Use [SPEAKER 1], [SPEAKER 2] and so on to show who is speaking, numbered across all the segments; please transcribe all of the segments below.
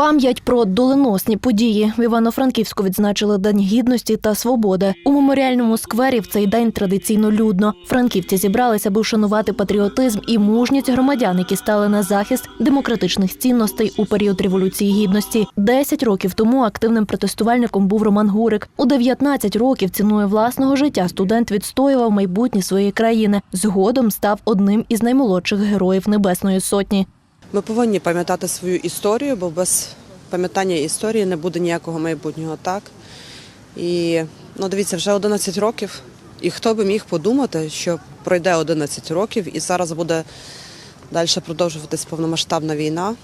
[SPEAKER 1] Пам'ять про доленосні події в Івано-Франківську відзначили День гідності та свободи. У меморіальному сквері в цей день традиційно людно. Франківці зібралися, аби вшанувати патріотизм і мужність громадян, які стали на захист демократичних цінностей у період революції гідності. Десять років тому активним протестувальником був Роман Гурик. У 19 років ціною власного життя студент відстоював майбутнє своєї країни. Згодом став одним із наймолодших героїв Небесної Сотні.
[SPEAKER 2] Ми повинні пам'ятати свою історію, бо без пам'ятання історії не буде ніякого майбутнього, так? І ну, дивіться, вже 11 років. І хто би міг подумати, що пройде 11 років і зараз буде далі продовжуватись повномасштабна війна.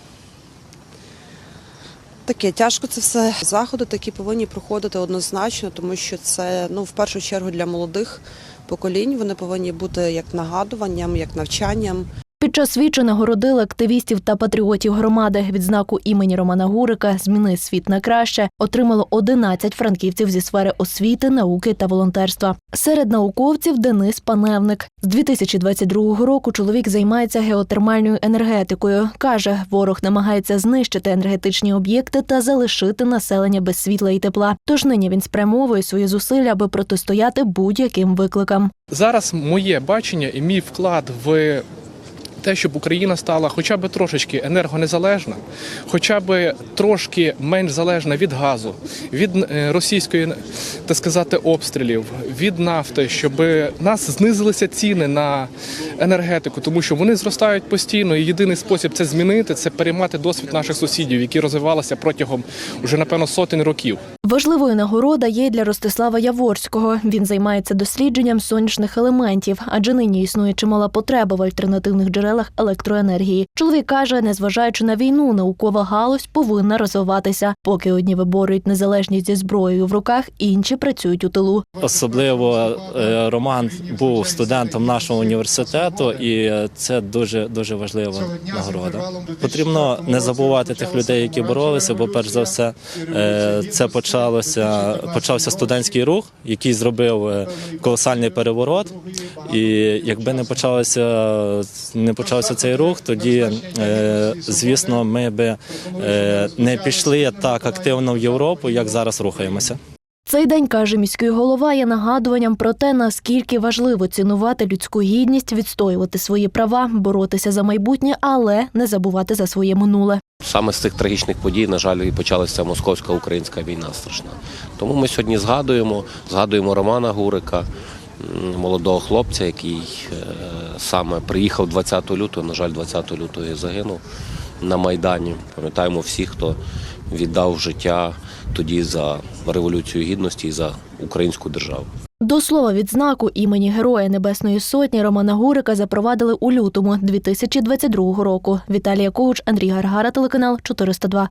[SPEAKER 2] Таке тяжко це все. Заходи такі повинні проходити однозначно, тому що це ну, в першу чергу для молодих поколінь. Вони повинні бути як нагадуванням, як навчанням.
[SPEAKER 1] Під час свічі нагородили активістів та патріотів громади. Відзнаку імені Романа Гурика Зміни світ на краще отримало 11 франківців зі сфери освіти, науки та волонтерства. Серед науковців Денис Паневник. З 2022 року чоловік займається геотермальною енергетикою. каже, ворог намагається знищити енергетичні об'єкти та залишити населення без світла і тепла. Тож нині він спрямовує свої зусилля, аби протистояти будь-яким викликам.
[SPEAKER 3] Зараз моє бачення і мій вклад в те, щоб Україна стала хоча б трошечки енергонезалежна, хоча б трошки менш залежна від газу, від е, російської так сказати обстрілів, від нафти, щоб нас знизилися ціни на енергетику, тому що вони зростають постійно. І єдиний спосіб це змінити це переймати досвід наших сусідів, які розвивалися протягом уже напевно сотень років.
[SPEAKER 1] Важливою нагорода є й для Ростислава Яворського. Він займається дослідженням сонячних елементів, адже нині існує чимала потреба в альтернативних джерелах електроенергії. Чоловік каже, незважаючи на війну, наукова галузь повинна розвиватися. Поки одні виборюють незалежність зі зброєю в руках, інші працюють у тилу.
[SPEAKER 4] Особливо е, Роман був студентом нашого університету, і це дуже дуже важлива нагорода. Потрібно не забувати тих людей, які боролися, бо перш за все е, це почалося. Почався студентський рух, який зробив е, колосальний переворот. І якби не почалося не почався цей рух, тоді е, звісно, ми би е, не пішли так активно в Європу, як зараз рухаємося.
[SPEAKER 1] Цей день каже міський голова є нагадуванням про те, наскільки важливо цінувати людську гідність, відстоювати свої права, боротися за майбутнє, але не забувати за своє минуле.
[SPEAKER 5] Саме з цих трагічних подій, на жаль, і почалася московська українська війна страшна. Тому ми сьогодні згадуємо, згадуємо Романа Гурика, молодого хлопця, який е, саме приїхав 20 лютого, на жаль, 20 лютого і загинув на Майдані. Пам'ятаємо всіх, хто віддав життя тоді за революцію гідності і за українську державу.
[SPEAKER 1] До слова, відзнаку імені Героя Небесної Сотні Романа Гурика запровадили у лютому 2022 року. Віталія Ковуч, Андрій Гаргара, телеканал 402.